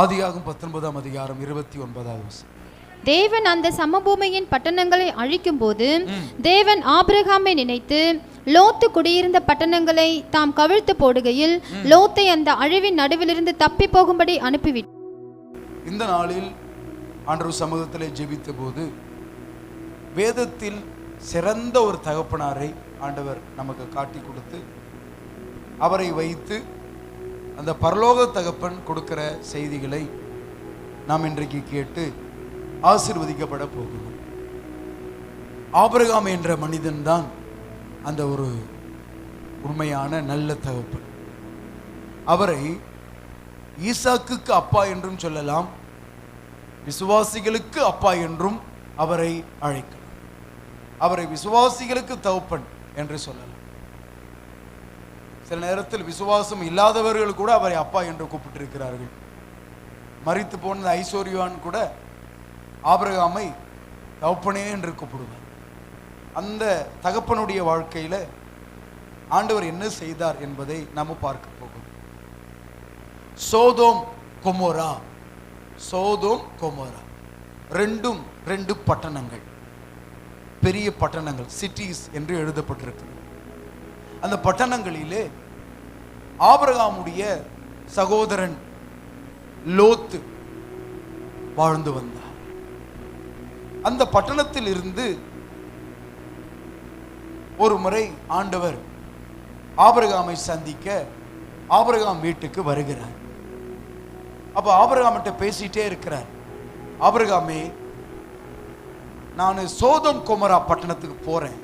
ஆதியாகும் பத்தொன்பதாம் அதிகாரம் இருபத்தி ஒன்பதாவது வசனம். தேவன் அந்த சமபூமியின் பட்டணங்களை அழிக்கும்போது தேவன் ஆபிரகாமை நினைத்து லோத்து குடியிருந்த பட்டணங்களை தாம் கவிழ்த்து போடுகையில் லோத்தை அந்த அழிவின் நடுவிலிருந்து தப்பி போகும்படி அனுப்பிவிட்டார் இந்த நாளில் ஆண்டவர் சமூகத்திலே ஜெபித்த போது வேதத்தில் சிறந்த ஒரு தகப்பனாரை ஆண்டவர் நமக்கு காட்டி கொடுத்து அவரை வைத்து அந்த பரலோக தகப்பன் கொடுக்கிற செய்திகளை நாம் இன்றைக்கு கேட்டு ஆசிர்வதிக்கப்பட போகிறோம். ஆபிரகாம் என்ற மனிதன் தான் அந்த ஒரு உண்மையான நல்ல தகப்பன். அவரை ஈசாக்குக்கு அப்பா என்றும் சொல்லலாம் விசுவாசிகளுக்கு அப்பா என்றும் அவரை அழைக்கலாம். அவரை விசுவாசிகளுக்கு தகப்பன் என்று சொல்லலாம். சில நேரத்தில் விசுவாசம் இல்லாதவர்கள் கூட அவரை அப்பா என்று கூப்பிட்டிருக்கிறார்கள். மறித்து போன ஐஸ்வர்யான் கூட ஆபிரகாமை தகப்பனே என்று கூப்பிடுவார். அந்த தகப்பனுடைய வாழ்க்கையில் ஆண்டவர் என்ன செய்தார் என்பதை நாம் பார்க்க போகிறோம். Sodom Gomorrah. Sodom Gomorrah. ரெண்டும் ரெண்டு பட்டணங்கள். பெரிய பட்டணங்கள் சிட்டிஸ் என்று எழுதப்பட்டிருக்கிறது. அந்த பட்டணங்களிலே ஆபரகாமுடைய சகோதரன் லோத்து வாழ்ந்து வந்தார். அந்த பட்டணத்தில் இருந்து ஒரு முறை ஆண்டவர் ஆபரகாமை சந்திக்க ஆபரகாம் வீட்டுக்கு வருகிறார். அப்ப ஆபரகாமிட்ட பேசிட்டே இருக்கிறார். ஆபரகாமே நான் சோதம் குமரா பட்டணத்துக்கு போறேன்.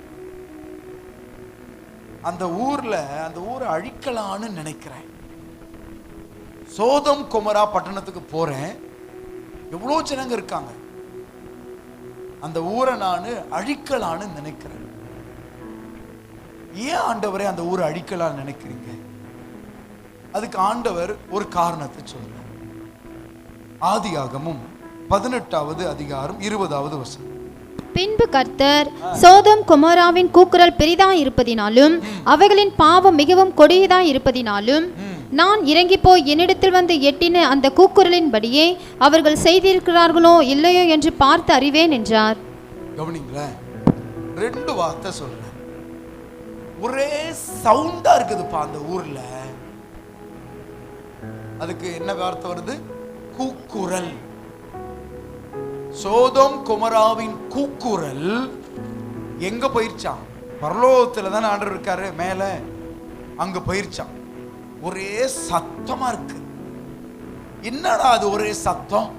அந்த ஊர்ல அந்த ஊரை அழிக்கலான்னு நினைக்கிறேன். சோதம் குமரா பட்டணத்துக்கு போறேன். எவ்வளோ ஜனங்க இருக்காங்க? அந்த ஊரை நான் அழிக்கலான்னு நினைக்கிறேன். ஏன் ஆண்டவரே அந்த ஊரை அழிக்கலான்னு நினைக்கிறீங்க? அதுக்கு ஆண்டவர் ஒரு காரணத்தை சொல்றார். ஆதியாகமும் பதினெட்டாவது அதிகாரம் இருபதாவது வசனம். பின்பு கர்த்தர் சோதம் குமாராவின் கூக்குரல் பெரிதாய் இருப்பதினாலும் அவைகளின் பாவம் மிகவும் கொடியதாய் இருப்பதினாலும் நான் இறங்கி போய் என்னிடத்தில் வந்து எட்டின அந்த கூக்குரலின்படியே அவர்கள் செய்திருக்கிறார்களோ இல்லையோ என்று பார்த்து அறிவேன் என்றார். கவனிங்களேன் ரெண்டு வார்த்தை சொல்றேன். ஒரே சவுண்டா இருக்குதுப்பா அந்த ஊர்ல. அதுக்கு என்ன வார்த்தை வருது? கூக்குரல். சோதோம் குமராவின் கூக்குரல் எங்க போயிருச்சான் பரலோகத்துல தானே ஆண்டவர் இருக்காரு மேல அங்க போயிருச்சான் ஒரே சத்தமா இருக்கு. என்னடா அது ஒரே சத்தம்?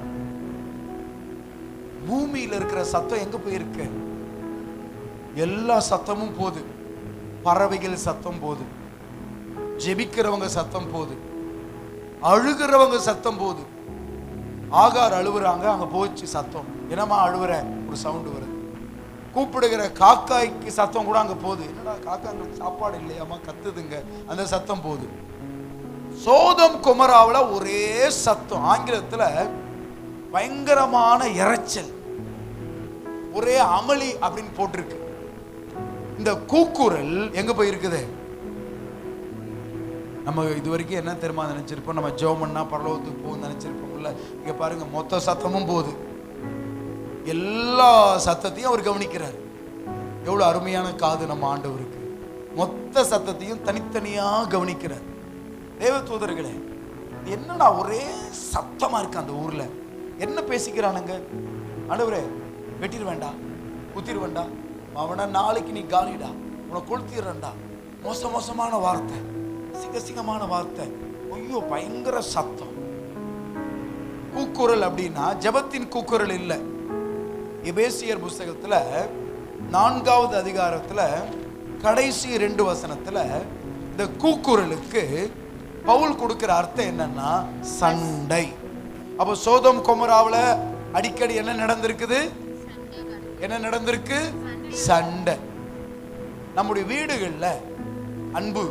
பூமியில இருக்கிற சத்தம் எங்க போயிருக்கு? எல்லா சத்தமும் போகுது. பறவைகள் சத்தம் போகுது. ஜெபிக்கிறவங்க சத்தம் போகுது. அழுகிறவங்க சத்தம் போகுது. ஆகார் அழுவுறாங்க அங்கே போச்சு சத்தம். என்னமா அழுவுற? ஒரு சவுண்டு வருது. கூப்பிடுகிற காக்காய்க்கு சத்தம் கூட அங்கே போகுது. என்னடா காக்காங்களுக்கு சாப்பாடு இல்லையாமா கத்துதுங்க. அந்த சத்தம் போகுது. சோதம் குமராவில் ஒரே சத்தம். ஆங்கிலத்தில் பயங்கரமான இறைச்சல். ஒரே அமளி அப்படின்னு போட்டிருக்கு. இந்த கூக்குரல் எங்க போயிருக்குது? நம்ம இது வரைக்கும் என்ன தெரியுமா நினைச்சிருப்போம்? நம்ம ஜோமன்னா பரலோகத்துக்கு போகும் நினைச்சிருப்போம்ல இங்க பாருங்க மொத்த சத்தமும் போகுது. எல்லா சத்தத்தையும் அவர் கவனிக்கிறார். எவ்வளவு அருமையான காது நம்ம ஆண்டவருக்கு. மொத்த சத்தத்தையும் தனித்தனியா கவனிக்கிறார். தேவ தூதர்களே என்னடா ஒரே சத்தமா இருக்கு அந்த ஊர்ல? என்ன பேசிக்கிறானுங்க? ஆண்டவரே வெட்டிட வேண்டாம் குத்திர வேண்டாம் அவனை நாளைக்கு நீ காலிடா. உன்னை கொளுத்திடுறேன்டா. மோச மோசமான வார்த்தை சிங்க சிங்கமான வார்த்தை. ஐயோ பயங்கர சத்தம். கூக்குரல் அப்படின்னா ஜெபத்தின் கூக்குரல் இல்லை. எபேசியர் புஸ்தகத்தில் நான்காவது அதிகாரத்தில் கடைசி ரெண்டு வசனத்தில் இந்த கூக்குரலுக்கு பவுல் கொடுக்குற அர்த்தம் என்னன்னா சண்டை. அப்போ சோதம் குமராவில் அடிக்கடி என்ன நடந்திருக்குது? என்ன நடந்திருக்கு? சண்டை. நம்முடைய வீடுகளில் அன்பு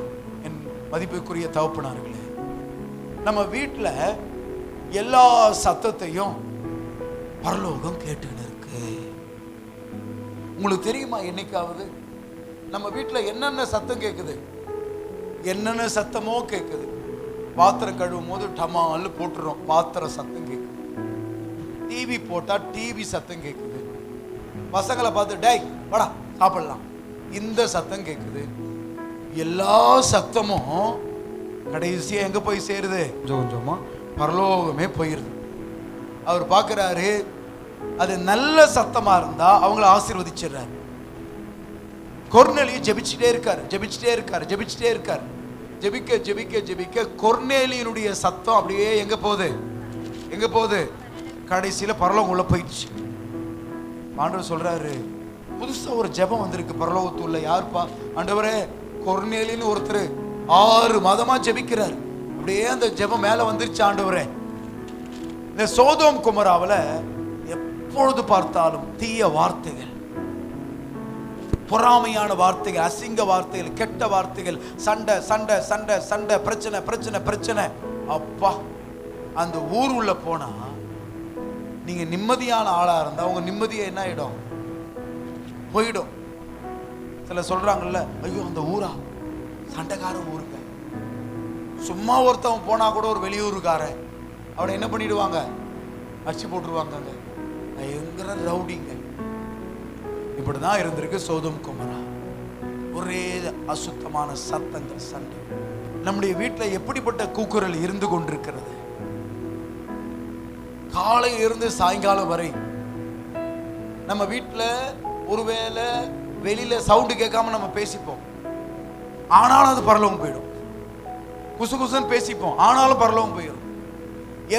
என் மதிப்புக்குரிய தகப்பனார்களே நம்ம வீட்டில் எல்லா சத்தத்தையும் பரலோகம் கேட்டுக்கிட்டு இருக்கு உங்களுக்கு தெரியுமா என்னைக்காவது? நம்ம வீட்டில் என்னென்ன சத்தம் கேட்குது என்னென்ன சத்தமோ கேட்குது பாத்திரம் கழுவும் போது டமால் போட்டுறோம் பாத்திரம் சத்தம் கேட்குது டிவி போட்டால் டிவி சத்தம் கேட்குது பசங்களை பார்த்து டேய் வாடா சாப்பிடலாம். இந்த சத்தம் கேட்குது எல்லா சத்தமும் கடைசியாக எங்கே போய் சேருது? கொஞ்சம் கொஞ்சமாக பரலோகமே போயிருது. அவர் பார்க்குறாரு அது நல்ல சத்தமா இருந்தா அவங்கள ஆசீர்வதிச்சிடுறாரு. கொர்நேலியும் ஜெபிச்சுட்டே இருக்கார் ஜெபிச்சுட்டே இருக்கார் ஜெபிச்சுட்டே இருக்கார். ஜெபிக்க ஜெபிக்க ஜெபிக்க கொர்நேலியினுடைய சத்தம் அப்படியே எங்க போகுது? எங்க போகுது? கடைசியில் பரலோகம் உள்ளே போயிடுச்சு. ஆண்டவர் சொல்றாரு புதுசாக ஒரு ஜெபம் வந்திருக்கு பரலோகத்துள்ள யாருப்பா? ஆண்டவரே கொர்நேலின்னு ஒருத்தர் ஆறு மாதமா ஜெபிக்கிறார். அப்படியே அந்த ஜெபம் மேலே வந்துருச்சு ஆண்டவரே. இந்த சோதோம் குமராவில் எப்பொழுது பார்த்தாலும் தீய வார்த்தைகள் பொறாமையான வார்த்தைகள் அசிங்க வார்த்தைகள் கெட்ட வார்த்தைகள் சண்டை சண்டை சண்டை சண்டை பிரச்சனை பிரச்சனை பிரச்சனை. அப்பா அந்த ஊர் உள்ள போனா நீங்க நிம்மதியான ஆளா இருந்தா உங்க நிம்மதியை என்ன ஆயிடும்? போயிடும். சில சொல்றாங்கல்ல ஐயோ அந்த ஊரா? சண்டைக்கார ஊருங்க சும்மா ஒருத்தவன் போனா கூட ஒரு வெளியூருக்காரன். அவனை என்ன பண்ணிடுவாங்க? அடிச்சு போட்டுருவாங்க பயங்கர ரவுடிங்க. இப்படிதான் இருந்திருக்கு சோதம் குமரா. ஒரே அசுத்தமான சத்தங்கள் சண்டை. நம்முடைய வீட்டில் எப்படிப்பட்ட கூக்குரல் இருந்து கொண்டிருக்கிறது? காலையில இருந்து சாயங்காலம் வரை நம்ம வீட்டில் ஒருவேளை வெளியில சவுண்டு கேட்காம நம்ம பேசிப்போம். ஆனாலும் அது பரலவும் போயிடும். குசு குசுன்னு பேசிப்போம். ஆனாலும் பரலவும் போயிடும்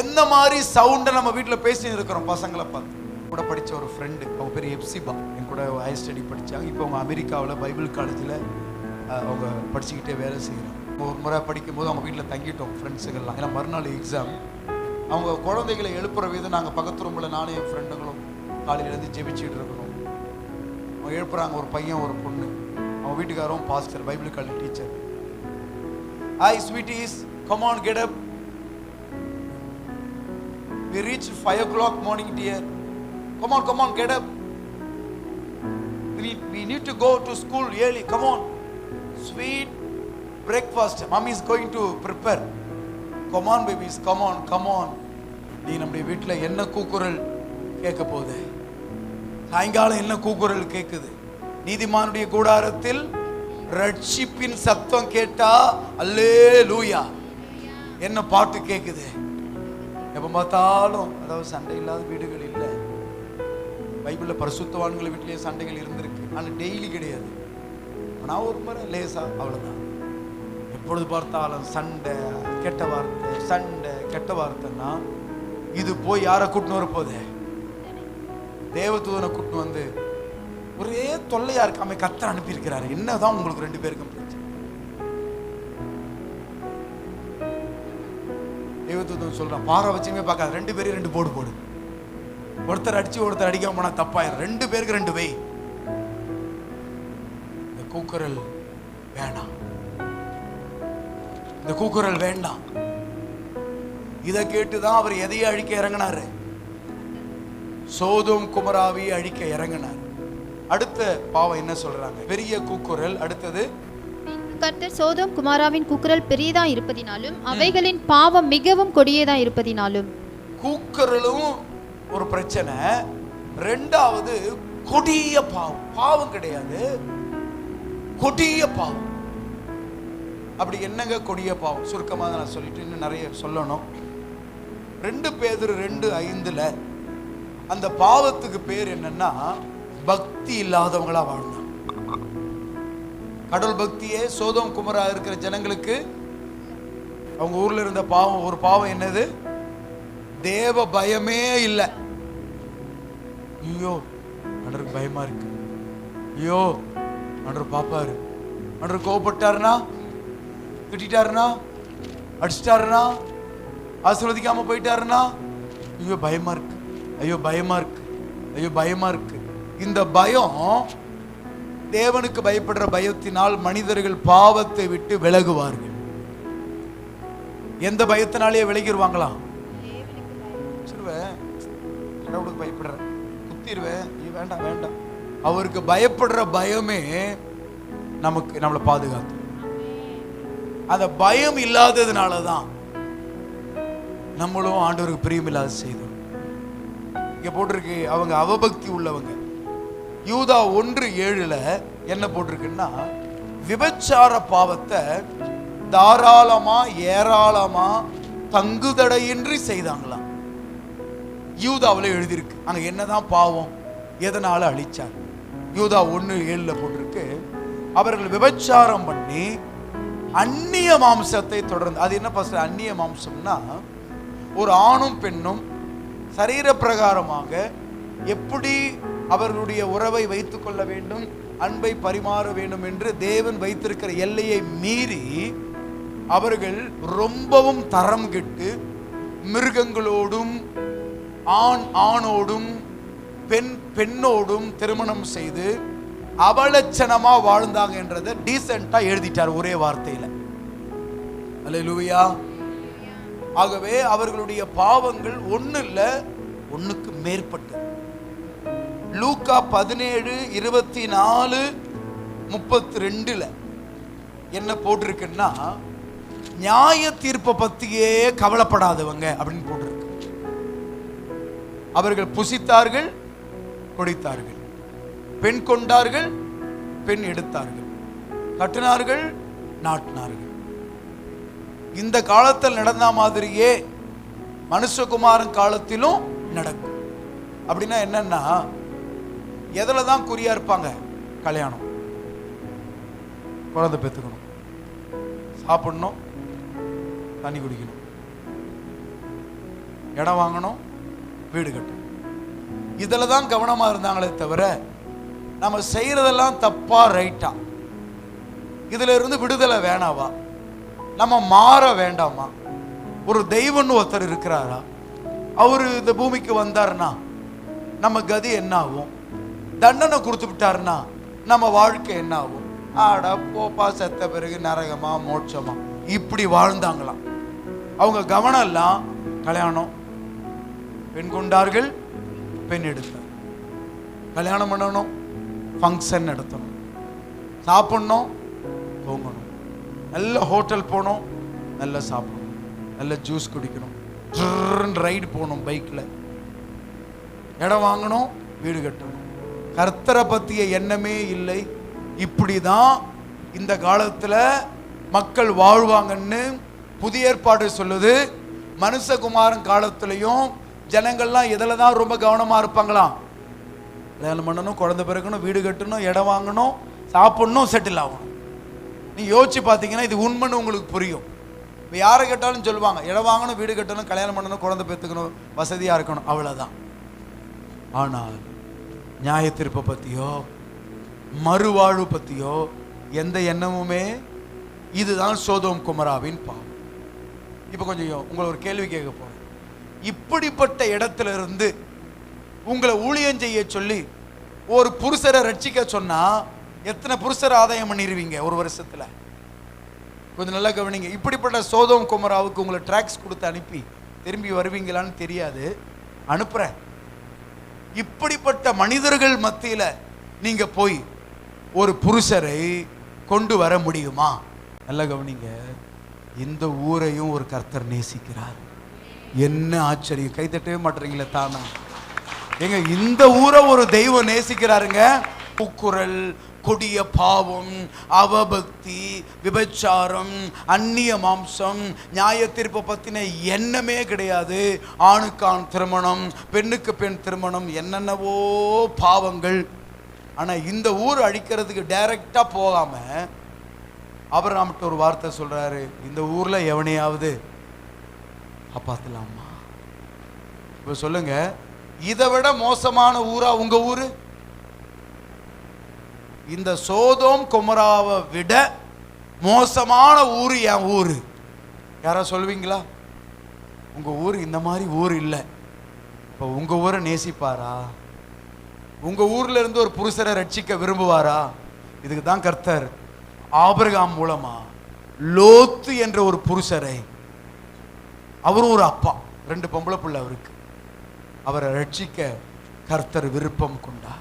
எந்த மாதிரி சவுண்டை நம்ம வீட்டில் பேசி இருக்கிறோம் பசங்களை பார்த்து. கூட படித்த ஒரு ஃப்ரெண்டு அவங்க பேர் எப்சிபா. என் கூட ஹையர் ஸ்டடி படித்தாங்க இப்போ அவங்க அமெரிக்காவில் பைபிள் காலேஜில் அவங்க படிச்சுக்கிட்டே வேலை செய்கிறாங்க ஒரு முறை படிக்கும்போது அவங்க வீட்டில் தங்கிட்டோம் ஃப்ரெண்ட்ஸுகள்லாம் ஏன்னா மறுநாள் எக்ஸாம் அவங்க குழந்தைகளை எழுப்புற விதம் நாங்கள் பக்கத்து ரூமில் நானும் என் ஃப்ரெண்டுங்களும் காலையிலேருந்து ஜெபிச்சுட்டு இருக்கிறோம். அவங்க எழுப்புறாங்க ஒரு பையன் ஒரு பொண்ணு. அவங்க வீட்டுக்காரரும் pastor Bible college teacher hi sweeties come on get up We reached 5 o'clock morning, dear. Come on, come on, get up. We need, we need to go to school early. Come on. Sweet breakfast. Mommy is going to prepare. Come on, babies. Come on, come on. நீ நம்முடைய வீட்டில் என்ன கூக்குரல் கேட்க போகுது சாயங்காலம் என்ன கூக்குரல் கேட்குது நீதிமானுடைய கூடாரத்தில் ரட்சிப்பின் சத்தம் கேட்டா அல்லே லூயா என்ன பாட்டு கேட்குது எப்போ பார்த்தாலும் அதாவது சண்டை இல்லாத வீடுகள் இல்லை. பைபிளில் பரிசுத்தவான்கள் வீட்லேயே சண்டைகள் இருந்திருக்கு. ஆனால் டெய்லி கிடையாது. நான் ஒரு முறை லேசா அவ்வளோதான் எப்பொழுது பார்த்தாலும் சண்டை கெட்ட வார்த்தை சண்டை கெட்ட வார்த்தைன்னா இது போய் யாரை கூட்டின்னு வரப்போதே தேவதூதனை கூட்டின்னு வந்து ஒரே தொல்லையா இருக்காம கத்தர் அனுப்பியிருக்கிறாரு. என்னதான் உங்களுக்கு ரெண்டு பேருக்கும் பிரச்சனை. தேவதூதன் சொல்றான் பாறை வச்சுமே பார்க்காது. ரெண்டு பேரும் ரெண்டு போடு போடு. ஒருத்தர் அடிச்சு ஒருத்தர் அடிக்காம போனா தப்பாயிரும். ரெண்டு பேருக்கு ரெண்டு வை. இந்த கூக்குரல் வேணாம் இந்த கூக்குரல் வேண்டாம். இதை கேட்டுதான் அவர் எதையை அழிக்க இறங்கினாரு. சோதும் குமராவி அழிக்க இறங்கினார். அடுத்த பாவம் என்ன சொல்றாங்க? பெரிய கூக்குரல் அடுத்தது? கர்த்தர் சோதோம் குமாராவின் கூக்குரல் பெரியதா இருப்பதினாலும் அவைகளின் பாவம் மிகவும் கொடியதா இருப்பதினாலும். கூக்குரலும் ஒரு பிரச்சனை. ரெண்டாவது கொடிய பாவம். பாவம் கிடையாது. கொடிய பாவம். அப்படி என்னங்க கொடிய பாவம்? சுருக்கமாக நான் சொல்லிட்டு இன்னும் நிறைய சொல்லணும். ரெண்டு பேர் ரெண்டு ஐந்துல அந்த பாவத்துக்கு பேர் என்னன்னா பக்தி இல்லாதவங்களா வாழ்ந்தாங்க கடவுள் பக்தியே சோதம் குமரா இருக்கிற ஜனங்களுக்கு அவங்க ஊர்ல இருந்த பாவம் ஒரு பாவம் என்னது? தேவ பயமே இல்லை. ஐயோ அன்றருக்கு பயமா இருக்கு. ஐயோ அன்றர் பாப்பாரு. அன்றர் கோவப்பட்டாருனா திட்டாருனா அடிச்சிட்டாருனா ஆசீர்வதிக்காம போயிட்டாருனா ஐயோ பயமா இருக்கு. ஐயோ பயமா இருக்கு. ஐயோ பயமா இருக்கு. இந்த பயம் தேவனுக்கு பயப்படுற பயத்தினால் மனிதர்கள் பாவத்தை விட்டு விலகுவார்கள். எந்த பயத்தினாலேயே விலகிடுவாங்களாம் சொல்லுவேன் கடவுளுக்கு பயப்படுற குத்திடுவேன் நீ வேண்டாம் வேண்டாம். அவருக்கு பயப்படுற பயமே நமக்கு நம்மளை பாதுகாத்து அந்த பயம் இல்லாததுனால தான் நம்மளும் ஆண்டவருக்கு பிரியமில்லாத செய்தோம். இங்கே போட்டிருக்கு அவங்க அவபக்தி உள்ளவங்க. யூதா ஒன்று ஏழுல என்ன போட்டிருக்குன்னா விபச்சார பாவத்தை தாராளமா ஏராளமா தங்குதடையின்றி செய்தாங்களாம். யூதாவில் எழுதியிருக்கு. அங்கே என்னதான் பாவம் எதனால் அழிச்சார்? யூதா ஒன்று ஏழில் போட்டிருக்கு அவர்கள் விபச்சாரம் பண்ணி அந்நிய மாம்சத்தை தொடர்ந்து அது என்ன பசங்க அந்நிய மாம்சம்னா ஒரு ஆணும் பெண்ணும் சரீர பிரகாரமாக எப்படி அவர்களுடைய உறவை வைத்துக் கொள்ள வேண்டும் அன்பை பரிமாற வேண்டும் என்று தேவன் வைத்திருக்கிற எல்லையை மீறி அவர்கள் ரொம்பவும் தரம் கெட்டு மிருகங்களோடும் ஆண் ஆணோடும் பெண் பெண்ணோடும் திருமணம் செய்து அவலட்சணமா வாழ்ந்தாங்க என்றதை டீசெண்டா எழுதிட்டார் ஒரே வார்த்தையில. லூவியா ஆகவே அவர்களுடைய பாவங்கள் ஒன்றும் இல்லை ஒன்றுக்கு மேற்பட்டது. லூக்கா பதினேழு இருபத்தி நாலு முப்பத்தி ரெண்டுல என்ன போட்டிருக்குன்னா நியாய தீர்ப்பை பத்தியே கவலைப்படாதவங்க அப்படின்னு போட்டிருக்கு. அவர்கள் புசித்தார்கள் குடித்தார்கள். பெண் கொண்டார்கள் பெண் எடுத்தார்கள். கட்டினார்கள் நாட்டினார்கள். இந்த காலத்தில் நடந்த மாதிரியே மனுஷகுமாரன் காலத்திலும் நடக்கும். அப்படின்னா என்னன்னா எதில் தான் குறியாக இருப்பாங்க? கல்யாணம். குழந்தை பெற்றுக்கணும் சாப்பிடணும். தண்ணி குடிக்கணும். இடம் வாங்கணும். வீடு கட்டணும். இதில் தான் கவனமாக இருந்தாங்களே தவிர நம்ம செய்கிறதெல்லாம் தப்பாக ரைட்டா? இதில் இருந்து விடுதலை வேணாவா? நம்ம மாற வேண்டாமா? ஒரு தெய்வம்னு ஒருத்தர் இருக்கிறாரா? அவர் இந்த பூமிக்கு வந்தாருன்னா நம்ம கதி என்ன ஆகும் தண்டனை கொடுத்து விட்டாருன்னா நம்ம வாழ்க்கை என்ன ஆகும் ஆடா போப்பா செத்த பிறகு நரகமா மோட்சமா? இப்படி வாழ்ந்தாங்களாம். அவங்க கவனம் எல்லாம் கல்யாணம். பெண் கொண்டார்கள் பெண் எடுத்தார் கல்யாணம் பண்ணணும் ஃபங்க்ஷன் நடத்தணும். சாப்பிடணும் தூங்கணும். நல்ல ஹோட்டல் போகணும் நல்லா சாப்பிடணும். நல்ல ஜூஸ் குடிக்கணும். ரைடு போகணும் பைக்கில் இடம் வாங்கணும் வீடு கட்டணும். கர்த்தரை பற்றிய எண்ணமே இல்லை. இப்படி தான் இந்த காலத்தில் மக்கள் வாழ்வாங்கன்னு புதிய ஏற்பாடு சொல்லுது. மனுஷகுமாரன் காலத்துலேயும் ஜனங்கள்லாம் இதில் தான் ரொம்ப கவனமாக இருப்பாங்களாம் கல்யாணம் பண்ணணும் குழந்தை பிறக்கணும் வீடு கட்டணும் இடம் வாங்கணும் சாப்பிடணும் செட்டில் ஆகணும். நீ யோசிச்சு பார்த்தீங்கன்னா இது உண்மைன்னு உங்களுக்கு புரியும். இப்போ யாரை கேட்டாலும் சொல்லுவாங்க இடம் வாங்கணும் வீடு கட்டணும் கல்யாணம் பண்ணணும் குழந்தை பெற்றுக்கணும் வசதியாக இருக்கணும் அவ்வளோதான் ஆனால் நியாய தீர்ப்பை பற்றியோ மறுவாழ்வு பற்றியோ எந்த எண்ணமுமே இதுதான் சோதோம் குமராவின் பாவம். இப்போ கொஞ்சம் உங்களை ஒரு கேள்வி கேட்க போகிறேன் இப்படிப்பட்ட இடத்துல இருந்து உங்களை ஊழியம் செய்ய சொல்லி ஒரு புருஷரை ரட்சிக்க சொன்னால் எத்தனை புருஷரை ஆதாயம் பண்ணிடுவீங்க ஒரு வருஷத்தில்? கொஞ்சம் நல்லா கவனிங்க. இப்படிப்பட்ட சோதோம் குமராவுக்கு உங்களை ட்ராக்ஸ் கொடுத்து அனுப்பி திரும்பி வருவீங்களான்னு தெரியாது. அனுப்புகிறேன் இப்படிப்பட்ட மனிதர்கள் மத்தியில நீங்க போய் ஒரு புருஷரை கொண்டு வர முடியுமா? நல்ல கவனிங்க. இந்த ஊரையும் ஒரு கர்த்தர் நேசிக்கிறார். என்ன ஆச்சரியம். கைத்தட்டவே மாட்டுறீங்களே தானா? ஏங்க இந்த ஊரை ஒரு தெய்வம் நேசிக்கிறாருங்க. பூக்குரல் கொடிய பாவம் அவபக்தி விபச்சாரம் அந்நிய மாம்சம் நியாய தீர்ப்பை பற்றின எண்ணமே கிடையாது. ஆணுக்கான் திருமணம் பெண்ணுக்கு பெண் திருமணம் என்னென்னவோ பாவங்கள். ஆனால் இந்த ஊர் அழிக்கிறதுக்கு டைரக்டாக போகாமல் அவர் நம்மகிட்ட ஒரு வார்த்தை சொல்கிறாரு இந்த ஊரில் எவனையாவது காப்பாத்தலாமா? இப்போ சொல்லுங்க. இதை விட மோசமான ஊரா உங்கள் ஊர்? இந்த சோதோம் குமராவை விட மோசமான ஊர் என் ஊர். யாரா சொல்வீங்களா? உங்கள் ஊர் இந்த மாதிரி ஊர் இல்லை. இப்போ உங்கள் ஊரை நேசிப்பாரா? உங்கள் ஊரில் இருந்து ஒரு புருஷரை ரட்சிக்க விரும்புவாரா? இதுக்கு தான் கர்த்தர் ஆபிரகாம் மூலமா லோத்து என்ற ஒரு புருஷரை அவரும் ஒரு அப்பா ரெண்டு பொம்பளை பிள்ளை அவருக்கு அவரை ரட்சிக்க கர்த்தர் விருப்பம் கொண்டா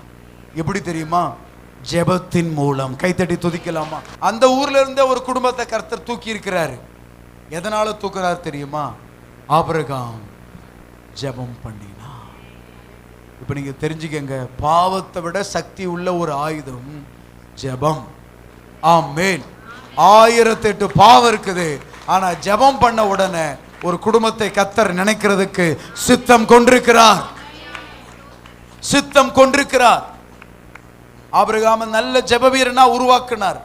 எப்படி தெரியுமா? ஜெபத்தின் மூலம். கைத்தட்டி துதிக்கலாமா? அந்த ஊர்ல இருந்தே ஒரு குடும்பத்தை கர்த்தர் தூக்கி இருக்கிறாரு எதனால தூக்குறாரு தெரியுமா? ஆபிரகாம் ஜெபம் பண்ணினா. இப்போ நீங்க தெரிஞ்சுக்கங்க. பாவத்தை விட சக்தி உள்ள ஒரு ஆயுதம் ஜெபம். ஆமென். ஆயிரத்தெட்டு பாவம் இருக்குது. ஆனா ஜெபம் பண்ண உடனே ஒரு குடும்பத்தை கத்தர் நினைக்கிறதுக்கு சித்தம் கொண்டிருக்கிறார். சித்தம் கொண்டிருக்கிறார். ஆபிரகாம நல்ல ஜெப உருவாக்கினார். உருவாக்குனார்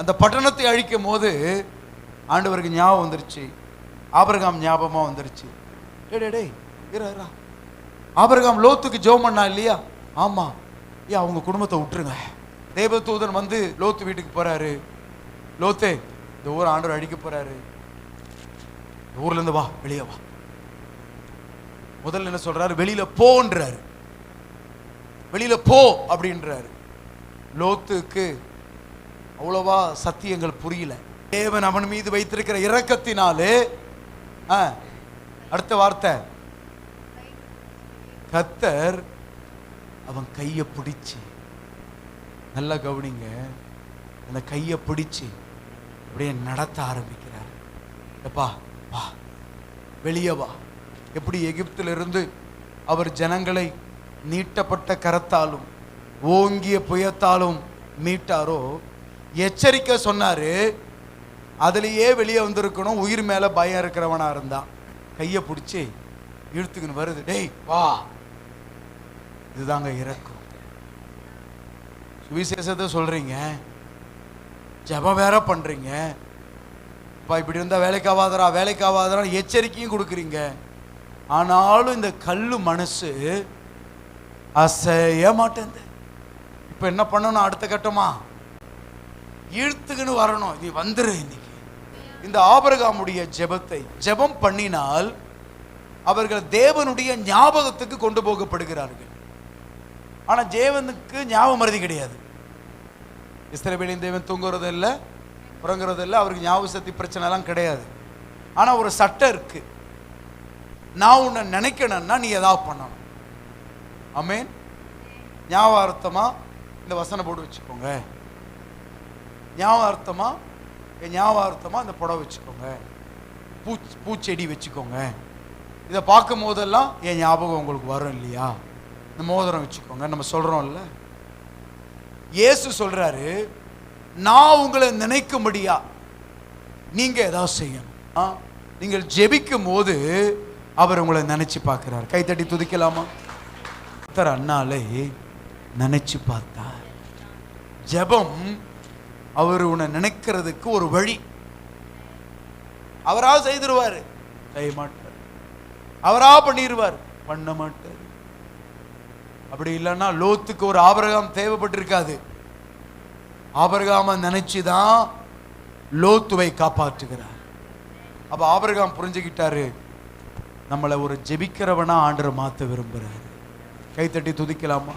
அந்த பட்டணத்தை அழிக்கும் போது ஆண்டவருக்கு ஞாபகம் வந்துருச்சு. ஆபிரகாம் ஞாபகமாக வந்துருச்சு. டே டே டேய் இரு, ஆபரகாம் ஆபிரகாம் லோத்துக்கு ஜோம் பண்ணா இல்லையா? ஆமாம் ஏன் அவங்க குடும்பத்தை விட்டுருங்க. தேவதூதன் வந்து லோத்து வீட்டுக்கு போறாரு. லோத்தே இந்த ஊர் ஆண்டவர் அழிக்க போறாரு. இந்த ஊர்ல இருந்து வா வெளியே வா. முதல்ல என்ன சொல்றாரு? வெளியில போன்றாரு வெளியில போ அப்படின்றாரு. லோத்துக்கு அவ்வளவா சத்தியங்கள் புரியல. தேவன் அவன் மீது வைத்திருக்கிற இரக்கத்தினாலே ஆ, அடுத்த வார்த்தை. கத்தர் அவன் கையை பிடிச்சு நல்லா கவனிங்க அந்த கையை பிடிச்சு அப்படியே நடத்த ஆரம்பிக்கிறார். எப்பா வா வெளியே வா. எப்படி எகிப்திலிருந்து அவர் ஜனங்களை நீட்டப்பட்ட கரத்தாலும் ஓங்கிய புயத்தாலும் மீட்டாரோ? எச்சரிக்கை சொன்னார் அதுலேயே வெளியே வந்திருக்கணும் உயிர் மேலே பயம் இருக்கிறவனாக இருந்தான் கையை பிடிச்சி இழுத்துக்கின்னு வருது டேய் வா. இதுதாங்க இறக்கும். சுவிசேஷத்தை சொல்கிறீங்க ஜபம் வேற பண்ணுறீங்க இப்போ இப்படி இருந்தால் வேலைக்கு ஆகாதரா வேலைக்கு ஆகாதரா எச்சரிக்கையும் கொடுக்குறீங்க. ஆனாலும் இந்த கல் மனசு அசைய மாட்டேங்குது இப்போ என்ன பண்ணணும் அடுத்த கட்டமா? இழுத்துக்கின்னு வரணும். நீ வந்துரு இன்னைக்கு. இந்த ஆபரகாமுடைய ஜெபத்தை ஜெபம் பண்ணினால் அவர்கள் தேவனுடைய ஞாபகத்துக்கு கொண்டு போகப்படுகிறார்கள். ஆனா தேவனுக்கு ஞாபகம் மருதி கிடையாது. இஸ்ரவேலின் தேவன் தூங்குறது இல்லை உறங்குறது இல்லை அவருக்கு ஞாபக சக்தி பிரச்சனைலாம் கிடையாது. ஆனால் ஒரு சட்டம் இருக்கு. நான் உன்னை நினைக்கணும்னா நீ எதாவது பண்ணணும். அமேன் ஞாபகார்த்தமா இந்த வசனம் போட்டு வச்சுக்கோங்க. ஞாபகார்த்தமா என் ஞாபகார்த்தமா இந்த புடவை வச்சுக்கோங்க. பூ பூச்செடி வச்சுக்கோங்க. இதை பார்க்கும் போதெல்லாம் என் ஞாபகம் உங்களுக்கு வரும் இல்லையா? இந்த மோதிரம் வச்சுக்கோங்க. நம்ம சொல்கிறோம்ல இயேசு சொல்றாரு நான் உங்களை நினைக்கும்படியா நீங்க ஏதாவது செய்யணும். ஆ? நீங்கள் ஜெபிக்கும் போது அவர் உங்களை நினைச்சு பார்க்கிறார். கைத்தட்டி துதிக்கலாமா? கத்தர் அண்ணாலே நினைச்சு பார்த்தார். ஜெபம் அவர் உன்னை நினைக்கிறதுக்கு ஒரு வழி. அவரா செய்திருவாரு. செய்ய மாட்டார். அவரா பண்ணிடுவார் பண்ண மாட்டார். அப்படி இல்லைன்னா லோத்துக்கு ஒரு ஆபரகம் தேவைப்பட்டிருக்காது. ஆபரகாம நினைச்சுதான் லோத்துவை காப்பாற்றுகிறார். அப்ப ஆபரகாம் புரிஞ்சுக்கிட்டாரு நம்மளை ஒரு ஜெபிக்கிறவனா ஆண்டரை மாத்த விரும்புறாரு. கைத்தட்டி துதிக்கலாமா?